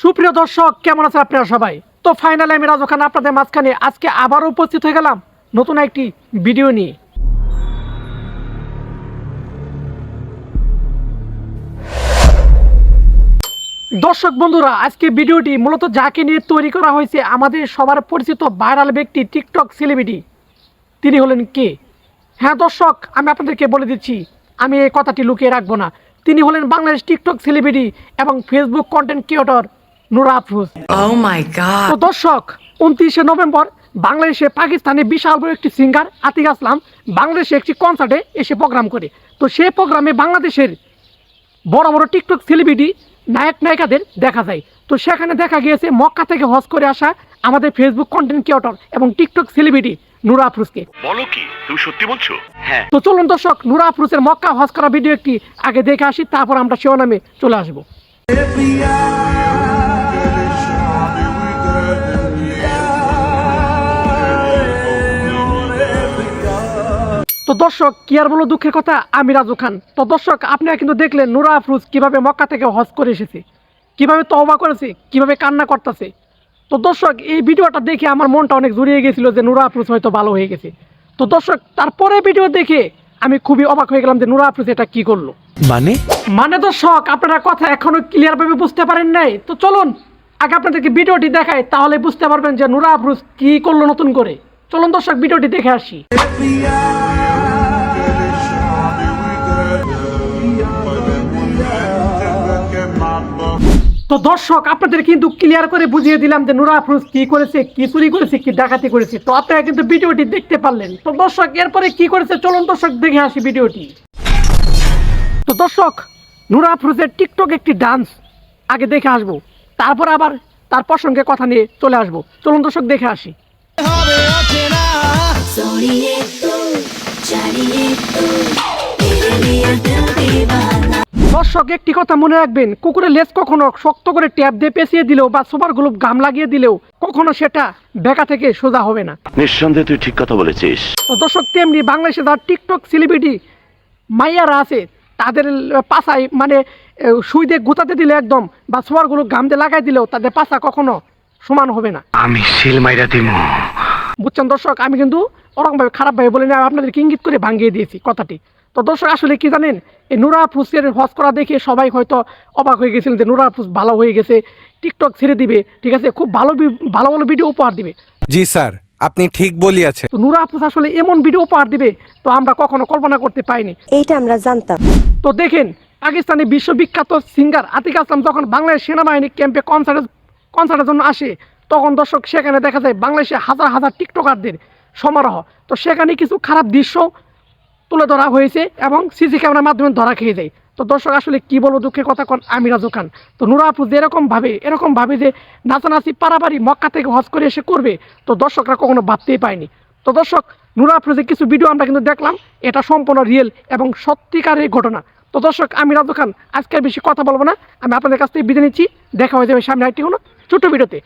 সুপ্রিয় দর্শক, কেমন আছেন আপনারা সবাই? তো ফাইনালি আমি রাজু খান আপনাদের মাঝখানে আজকে আবারও উপস্থিত হয়ে গেলাম নতুন একটি ভিডিও নিয়ে। দর্শক বন্ধুরা, আজকে ভিডিওটি মূলত যাকে নিয়ে তৈরি করা হয়েছে আমাদের সবার পরিচিত ভাইরাল ব্যক্তি টিকটক সেলিব্রিটি তিনি হলেন কে? হ্যাঁ দর্শক, আমি আপনাদেরকে বলে দিচ্ছি, আমি এই কথাটি লুকিয়ে রাখব না। তিনি হলেন বাংলাদেশ টিকটক সেলিব্রিটি এবং Facebook content creator Nura Afroz Oh. তো দর্শক উনত্রিশে নভেম্বর বাংলাদেশে পাকিস্তানে বিশাল বড় একটি সিঙ্গার আতিক আসলাম বাংলাদেশে একটি কনসার্টে এসে প্রোগ্রাম করে। তো সেই প্রোগ্রামে বাংলাদেশের বড় বড় টিকটক সেলিব্রিটি নায়ক নায়িকাদের দেখা যায়। তো সেখানে দেখা গিয়েছে মক্কা থেকে হজ করে আসা আমাদের ফেসবুক কন্টেন্ট ক্রিয়েটর এবং টিকটক সেলিব্রিটি নুরা আফরোজকে বলো কি তুমি সত্যি বলছো? হ্যাঁ। তো চলুন দর্শক নুরা আফরোজের মক্কা হজ করা ভিডিও একটি আগে দেখে আসি তারপর আমরা শিরোনামে চলে আসব। তো দর্শক কি আর বলো দুঃখের কথা? আমি রাজু খান। তো দর্শক আপনারা কিন্তু দেখলেন নুরা আফরুজ কীভাবে মক্কা থেকে হজ করে এসেছে কীভাবে তওবা করেছে কীভাবে কান্না করতেছে। তো দর্শক এই ভিডিওটা দেখে আমার মনটা অনেক জড়িয়ে গেছিল যে নুরা আফরুজ হয়তো ভালো হয়ে গেছে। তো দর্শক তারপরে ভিডিও দেখে আমি খুবই অবাক হয়ে গেলাম যে নুরা আফরুজ এটা কি করল। মানে? মানে দর্শক আপনারা কথা এখনও ক্লিয়ার ভাবে বুঝতে পারেন নাই। তো চলুন আগে আপনাদেরকে ভিডিওটি দেখাই তাহলে বুঝতে পারবেন যে নুরা আফরুজ কি করল নতুন করে। চলুন দর্শক ভিডিওটি দেখে আসি। তো দর্শক, আপনাদের কিন্তু ক্লিয়ার করে বুঝিয়ে দিলাম যে নুরা আফরোজ কী করেছে, কী চুরি করেছে, কী ডাকাতি করেছে। তো আপনারা কিন্তু ভিডিওটি দেখতে পারলেন। তো দর্শক, এরপরে কি করেছে? চলুন দর্শক, দেখে আসি ভিডিওটি। তো দর্শক, নুরা আফরোজের টিকটক একটি ডান্স আগে দেখে আসব। তারপর আবার তার প্রসঙ্গে কথা নিয়ে চলে আসব। চলুন দর্শক, দেখে আসি। দর্শক একটি কথা মনে রাখবেন কুকুরের লেজ কখনো শক্ত করে ট্যাপ দিয়ে পেঁচিয়ে দিলেও বা সোফার গ্লুপ গাম লাগিয়ে দিলেও কখনো সেটা বেকা থেকে সোজা হবে না। নিঃসন্দেহে তুই ঠিক কথা বলেছিস। তো দর্শক তেমনি বাংলাদেশে যারা টিকটক সেলিব্রিটি মাইয়ারা আছে তাদের পাশায় মানে সুই দিয়ে গুতাতে দিলে একদম বা সোয়ারগুলো গাম দিয়ে লাগাই দিলেও তাদের পাশা কখনো সমান হবে না। আমি সিল মাইরা দিমু। বুঝছেন দর্শক আমি কিন্তু ওরকমভাবে খারাপভাবে বলি না আপনাদেরকে ইঙ্গিত করে ভাঙিয়ে দিয়েছি কথাটি। তো দর্শক আসলে কি জানেন এই নুরা ফুসের হজ করা দেখে সবাই হয়তো অবাক হয়ে গেছিলেন যে নুরা ফুস ভালো হয়ে গেছে টিকটক ছেড়ে দিবে ঠিক আছে খুব ভালো ভালো ভালো ভিডিও উপহার দিবে। জি স্যার আপনি ঠিক বলিয়াছেন। তো নুরা ফুস আসলে এমন ভিডিও উপহার দিবে তো আমরা কখনো কল্পনা করতে পাইনি। এইটা আমরা জানতাম। তো দেখেন পাকিস্তানি বিশ্ববিখ্যাত সিঙ্গার আতিক আসলাম যখন বাংলাদেশ সেনাবাহিনী ক্যাম্পে কনসার্টের কনসার্টের জন্য আসে তখন দর্শক সেখানে দেখা যায় বাংলাদেশে হাজার হাজার টিকটকারদের সমারোহ। তো সেখানে কিছু খারাপ দৃশ্য তুলে ধরা হয়েছে এবং সিসি ক্যামেরার মাধ্যমে ধরা খেয়ে যায়। তো দর্শক, আসলে কি বলব দুঃখের কথা কন, আমি রাজু খান। তো নুরা আফরুজ এরকম ভাবে এরকম ভাবে যে নাচানাচি পারাপারি মক্কা থেকে হজ করে এসে করবে, তো দর্শকরা কখনো ভাবতেই পায়নি। তো দর্শক, নুরা আফরোজের কিছু ভিডিও আমরা কিন্তু দেখলাম, এটা সম্পূর্ণ রিয়েল এবং সত্যিকারের ঘটনা। তো দর্শক, আমি রাজু খান, আজকে বেশি কথা বলব না। আমি আপনাদের কাছ থেকে বিদায় নিচ্ছি। দেখা হয়ে যাবে সামনে একটি কোনো ছোটো ভিডিওতে।